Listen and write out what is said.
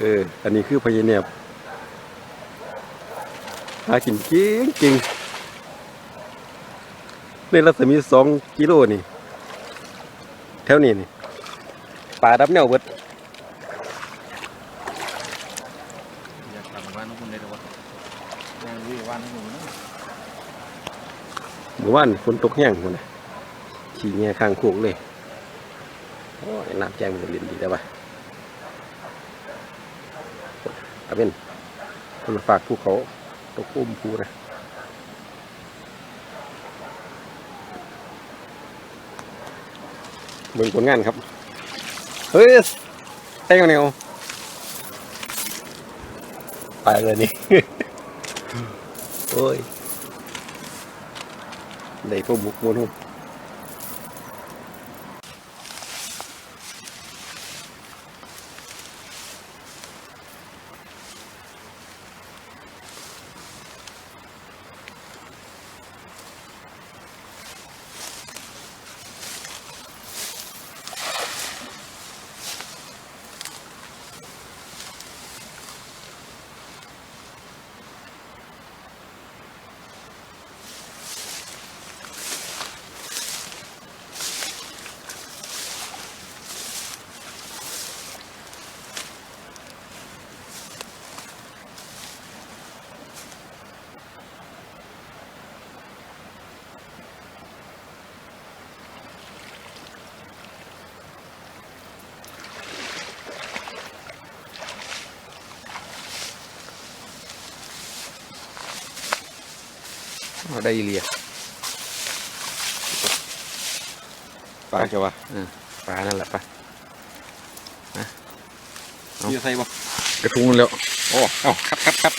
เออ อันนี้คือพญาแนบหากินเก่งเก่งในรัศมีสองกิโลนี่ แถวนี้นี่ป่าดับแนวเบิดอยากทำบ้านน้องคุณได้หรอวะยังวิ่งบ้านน้องคุณนะหมู่บ้านฝนตกแห้งหมดนะขี่เงี้ยข้างโขงเลย โอ้ยน้ำแจ้งมันเรียนดีได้ปะ เอาเป็นคนฝากภูเขาตกอุ้มภูนะเบิ่งผลงานครับ เฮ้ยเต้งแนวไปเลยนี่ โอ้ยได้พวกบุกมวนหุ่ ได้อีเลียปลาจะวะเออปลานั่นแหละปลานะเอามีใส่บ่กระทุงมันแล้ว โอ้ เอาครับครับครับ